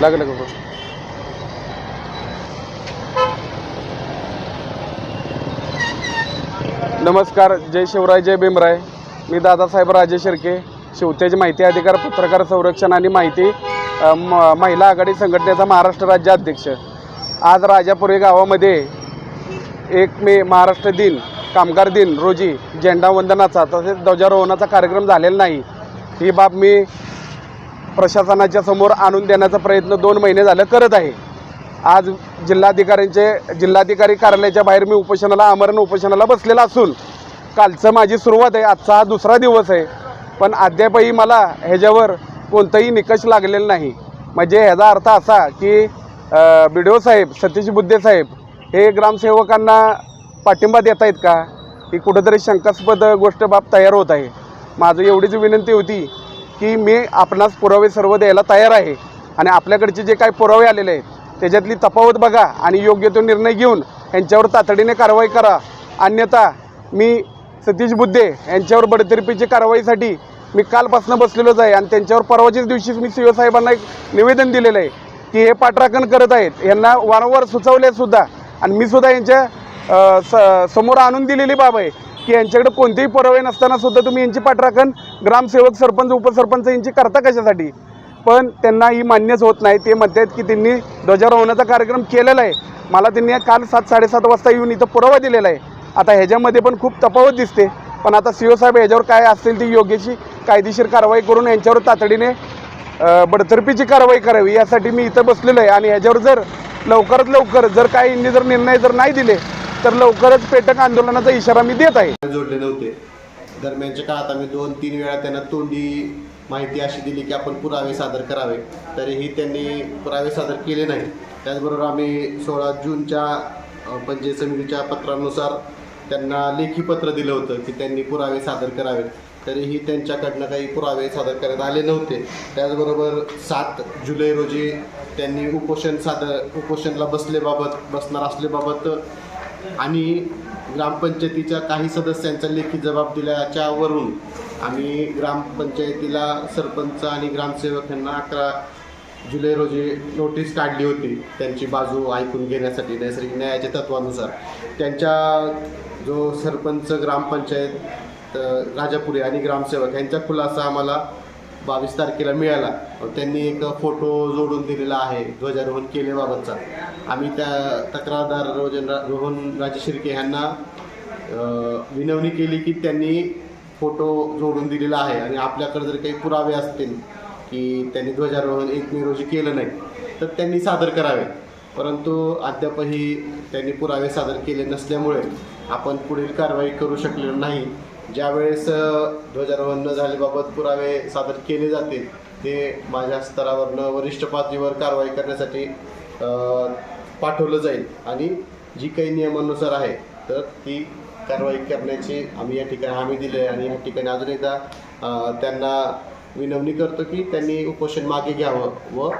लागलं का बघ नमस्कार जय शिवराय जय भीमराय. मी दादासाहेब राजे शिर्के शिवतेज माहिती अधिकार पत्रकार संरक्षण आणि माहिती म- महिला आघाडी संघटनेचा महाराष्ट्र राज्य अध्यक्ष. आज राजापुरी गावामध्ये एक मे महाराष्ट्र दिन कामगार दिन रोजी झेंडावंदनाचा तसेच ध्वजारोहणाचा कार्यक्रम झालेला नाही. ही बाब मी प्रशासनाच्या समोर आणून देण्याचा प्रयत्न दोन महिने झालं करत आहे. आज जिल्हाधिकाऱ्यांचे जिल्हाधिकारी कार्यालयाच्या बाहेर मी उपोषणाला आमरण उपोषणाला बसलेला असून कालचं माझी सुरुवात आहे आजचा हा दुसरा दिवस आहे. पण अद्यापही मला ह्याच्यावर कोणताही निकष लागलेला नाही. म्हणजे ह्याचा अर्थ असा की बी डी ओ साहेब सतीश बुद्धे साहेब हे ग्रामसेवकांना पाठिंबा देत आहेत का? ही कुठंतरी शंकास्पद गोष्ट बाब तयार होत आहे. माझं एवढीच विनंती होती की मी आपणास पुरावे सर्व द्यायला तयार आहे. आणि आपल्याकडचे जे काही पुरावे आलेले आहेत त्याच्यातली तफावत बघा आणि योग्य तो निर्णय घेऊन यांच्यावर तातडीने कारवाई करा. अन्यथा मी सतीश बुद्धे यांच्यावर बडतर्फीची कारवाईसाठी मी कालपासून बसलेलोच आहे आणि त्यांच्यावर परवाच्याच दिवशीच मी सी साहेबांना एक निवेदन दिलेलं आहे की हे पाठराखण करत आहेत. यांना वारंवार सुचवले सुद्धा. आणि मी सुद्धा यांच्या स समोर आणून दिलेली बाब आहे की यांच्याकडे कोणतेही पुरावे नसताना सुद्धा तुम्ही यांची पाठराखण ग्रामसेवक सरपंच उपसरपंच यांची करता कशासाठी? पण त्यांना ही मान्यच होत नाही ते म्हणतात की त्यांनी ध्वजारोहणाचा कार्यक्रम केलेला आहे. मला त्यांनी काल सात साडेसात वाजता येऊन इथं पुरावा दिलेला आहे. आता ह्याच्यामध्ये पण खूप तफावत दिसते. पण आता सी ओ साहेब ह्याच्यावर काय असतील ती योग्यची कायदेशीर कारवाई करून यांच्यावर तातडीने बडतर्फीची कारवाई करावी यासाठी मी इथं बसलेलो आहे. आणि ह्याच्यावर जर लवकरात लवकर जर काही यांनी जर निर्णय जर नाही दिले तर लवकरच पेटक आंदोलनाचा इशारा मी देत आहे. जोडले नव्हते. दरम्यानच्या काळात आम्ही दोन तीन वेळा त्यांना तोंडी माहिती अशी दिली की आपण पुरावे सादर करावे. तरीही त्यांनी पुरावे सादर केले नाही. त्याचबरोबर आम्ही सोळा जूनच्या पंचायत समितीच्या पत्रानुसार त्यांना लेखी पत्र दिलं होतं की त्यांनी पुरावे सादर करावेत. तरीही त्यांच्याकडनं काही पुरावे सादर करण्यात आले नव्हते. त्याचबरोबर सात जुलै रोजी त्यांनी उपोषण साधं उपोषणला बसलेबाबत बसणार असलेबाबत आणि ग्रामपंचायतीच्या काही सदस्यांचा लेखी जबाब दिल्याच्यावरून आम्ही ग्रामपंचायतीला सरपंच आणि ग्रामसेवक यांना अकरा जुलै रोजी नोटीस काढली होती. त्यांची बाजू ऐकून घेण्यासाठी नैसर्गिक न्यायाच्या तत्वानुसार. त्यांच्या जो सरपंच ग्रामपंचायत राजापुरे राजापुरी आणि ग्रामसेवक यांचा खुलासा आम्हाला बावीस तारखेला मिळाला. त्यांनी एक फोटो जोडून दिलेला आहे ध्वजारोहण केल्याबाबतचा आम्ही त्या तक्रारदार रोजन रोहन राजे शिर्के यांना विनवणी केली की त्यांनी फोटो जोडून दिलेला आहे. आणि आपल्याकडे जर काही पुरावे असतील की त्यांनी ध्वजारोहण एक मे रोजी केलं नाही तर त्यांनी सादर करावे. परंतु अद्यापही त्यांनी पुरावे सादर केले नसल्यामुळे आपण पुढील कारवाई करू शकलेलो नाही. ज्यावेळेस अ, ध्वजारोहण न झाल्याबाबत पुरावे सादर केले जातील ते माझ्या स्तरावरनं वरिष्ठ पातळीवर कारवाई करण्यासाठी पाठवलं जाईल. आणि जी काही नियमानुसार आहे तर ती कारवाई करण्याची आम्ही या ठिकाणी हमी दिली आहे. आणि या ठिकाणी अजून एकदा त्यांना विनवणी करतो की त्यांनी उपोषण मागे घ्यावं व